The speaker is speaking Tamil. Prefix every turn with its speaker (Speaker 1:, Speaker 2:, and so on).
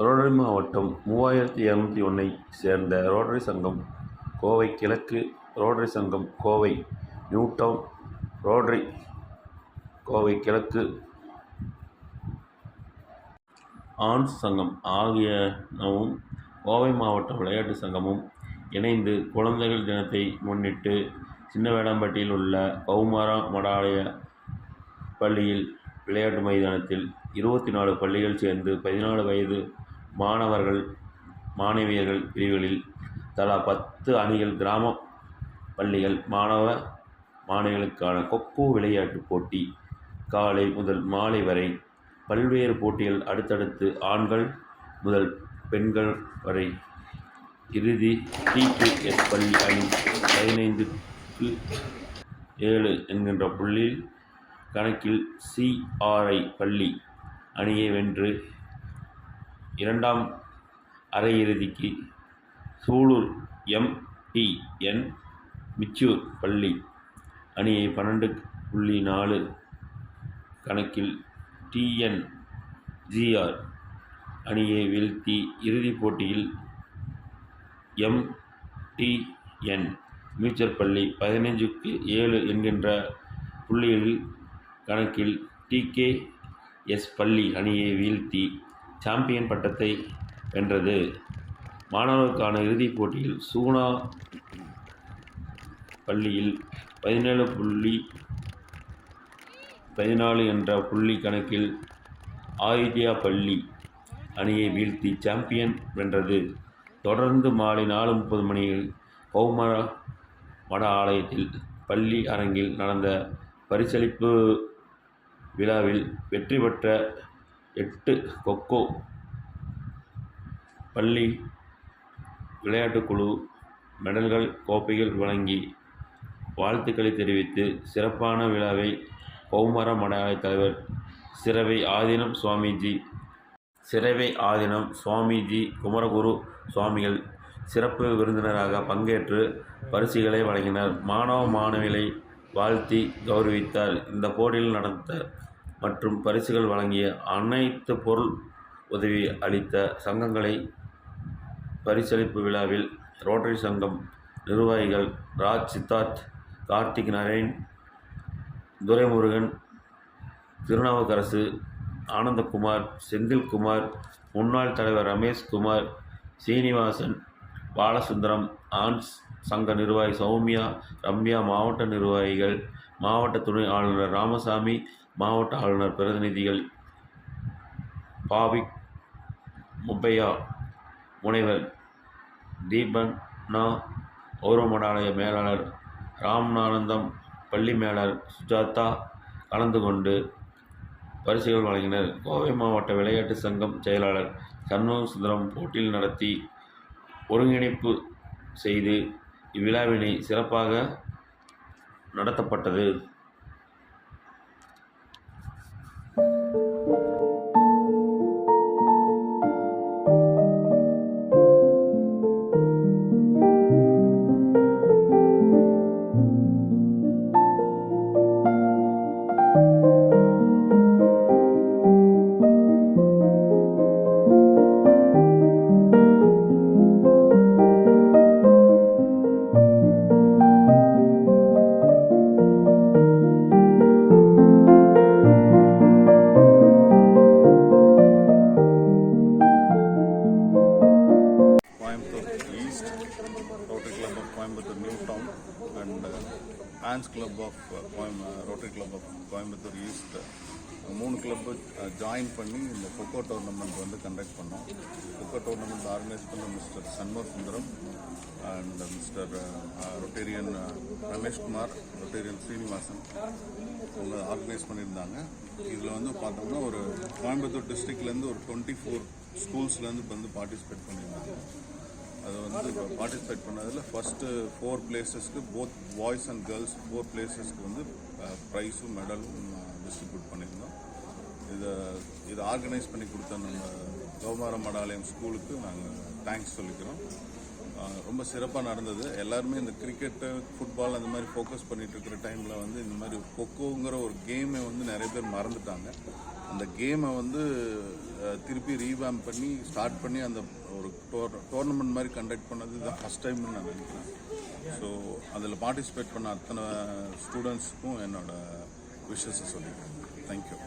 Speaker 1: மூவாயிரத்தி இரநூத்தி ஒன்றை சேர்ந்த ரோட்டரி சங்கம் கோவை கிழக்கு ரோட்டரி சங்கம் Kovai new town Rotary Kovai கிழக்கு ஆன்ஸ் சங்கம் ஆகியனவும் கோவை மாவட்ட விளையாட்டு சங்கமும் இணைந்து குழந்தைகள் தினத்தை முன்னிட்டு சின்னவேடம்பட்டியில் உள்ள கௌமாரா மடாலய பள்ளியில் விளையாட்டு மைதானத்தில் இருபத்தி நாலு பள்ளிகள் சேர்ந்து பதினாலு வயது மாணவர்கள் மாணவியர்கள் பிரிவுகளில் தலா பத்து அணிகள் கிராம பள்ளிகள் மாணவ மாணவிகளுக்கான கொக்கோ விளையாட்டுப் போட்டி காலை முதல் மாலை வரை பல்வேறு போட்டிகள் அடுத்தடுத்து ஆண்கள் முதல் பெண்கள் வரை. இறுதி டிபிஎஸ் பள்ளி அணி பதினைந்துக்கு ஏழு என்கின்ற புள்ளியில் கணக்கில் சிஆர்ஐ பள்ளி அணியை வென்று இரண்டாம் அரையிறுதிக்கு சூலூர் எம்டிஎன் மிச்சூர் பள்ளி அணியை பன்னெண்டு புள்ளி நாலு கணக்கில் டிஎன்ஜிஆர் அணியை வீழ்த்தி இறுதிப் போட்டியில் எம்டிஎன் மியூச்சர் பள்ளி பதினைஞ்சுக்கு ஏழு என்கின்ற புள்ளிகளில் கணக்கில் டிகேஎஸ் பள்ளி அணியை வீழ்த்தி சாம்பியன் பட்டத்தை வென்றது. மாணவர்களுக்கான இறுதிப் போட்டியில் சூனா பள்ளியில் பதினேழு புள்ளி பதினாலு என்ற புள்ளி கணக்கில் ஆயுத்யா பள்ளி அணியை வீழ்த்தி சாம்பியன் வென்றது. தொடர்ந்து மாலை நாலு முப்பது மணியில் கௌமர மட ஆலயத்தில் பள்ளி அரங்கில் நடந்த பரிசளிப்பு விழாவில் வெற்றி பெற்ற எட்டு கொக்கோ. பள்ளி விளையாட்டுக் குழு மெடல்கள் கோப்பைகள் வழங்கி வாழ்த்துக்களை தெரிவித்து சிறப்பான விழாவை கௌமார மடாலய தலைவர் சிறவை ஆதீனம் சுவாமிஜி சிறவை ஆதீனம் சுவாமிஜி குமரகுரு சுவாமிகள் சிறப்பு விருந்தினராக பங்கேற்று பரிசுகளை வழங்கினார். மாணவ மாணவிகளை வாழ்த்தி கௌரவித்தார். இந்த போட்டியில் நடந்த மற்றும் பரிசுகள் வழங்கிய அனைத்து பொருள் உதவி அளித்த சங்கங்களை பரிசளிப்பு விழாவில் ரோட்டரி சங்கம் நிர்வாகிகள் ராஜ் சித்தார்த் கார்த்திக் நரேன் துரைமுருகன் திருநாவுக்கரசு ஆனந்தகுமார் செந்தில்குமார் முன்னாள் தலைவர் ரமேஷ்குமார் சீனிவாசன் பாலசுந்தரம் ஆன்ஸ் சங்க நிர்வாகி சௌமியா ரம்யா மாவட்ட நிர்வாகிகள் மாவட்ட துணை ஆளுநர் ராமசாமி மாவட்ட ஆளுநர் பிரதிநிதிகள் பாவிக் முப்பையா முனைவர் தீபன்னா கௌரவமடாலய மேலாளர் ராமநானந்தம் பள்ளி மேலாளர் சுஜாதா கலந்து கொண்டு பரிசுகள் வழங்கினர். கோவை மாவட்ட விளையாட்டு சங்கம் செயலாளர் சண்முக சுந்தரம் போட்டியில் நடத்தி ஒருங்கிணைப்பு செய்து இவ்விழாவினை சிறப்பாக நடத்தப்பட்டது.
Speaker 2: Coimbatore new town and Anns club of கோயம் Rotary club of Coimbatore east மூணு கிளப்பு ஜாயின் uh, பண்ணி இந்த கொக்கோ டோர்னமெண்ட் வந்து கண்டக்ட் பண்ணோம். கொக்கோ டோர்னமெண்ட் ஆர்கனைஸ் பண்ண mister Shanmuga Sundaram and mister Rotarian Rameshkumar Rotarian Srinivasan அவங்க ஆர்கனைஸ் பண்ணியிருந்தாங்க. இதில் வந்து பார்த்தோம்னா ஒரு கோயம்புத்தூர் டிஸ்ட்ரிக்ட்லேருந்து ஒரு டுவெண்ட்டி ஃபோர் ஸ்கூல்ஸ்லேருந்து வந்து பார்ட்டிசிபேட் பண்ணியிருந்தாங்க. அது வந்து பார்ட்டிசிபேட் பண்ணதில் first four பிளேசஸ்க்கு both boys and girls four பிளேசஸ்க்கு வந்து ப்ரைஸும் மெடலும் டிஸ்ட்ரிபியூட் பண்ணியிருந்தோம். இதை இதை ஆர்கனைஸ் பண்ணி கொடுத்த நம்ம கௌமார மடாலயம் ஸ்கூலுக்கு நாங்கள் தேங்க்ஸ் சொல்லிக்கிறோம். ரொம்ப சிறப்பாக நடந்தது. எல்லாருமே இந்த கிரிக்கெட்டு ஃபுட்பால் அந்த மாதிரி ஃபோக்கஸ் பண்ணிட்டு இருக்கிற டைமில் வந்து இந்த மாதிரி கொக்கோங்கிற ஒரு கேமை வந்து நிறைய பேர் மறந்துட்டாங்க. அந்த கேமை வந்து திருப்பி ரீவேம் பண்ணி ஸ்டார்ட் பண்ணி அந்த ஒரு டோர் டோர்னமெண்ட் மாதிரி கண்டக்ட் பண்ணது தான் ஃபஸ்ட் டைம்னு நான் நினைக்கிறேன். ஸோ அதில் பார்ட்டிசிபேட் பண்ண அத்தனை ஸ்டூடெண்ட்ஸ்க்கும் என்னோட விஷஸை சொல்லிக்கிறேன். தேங்க்யூ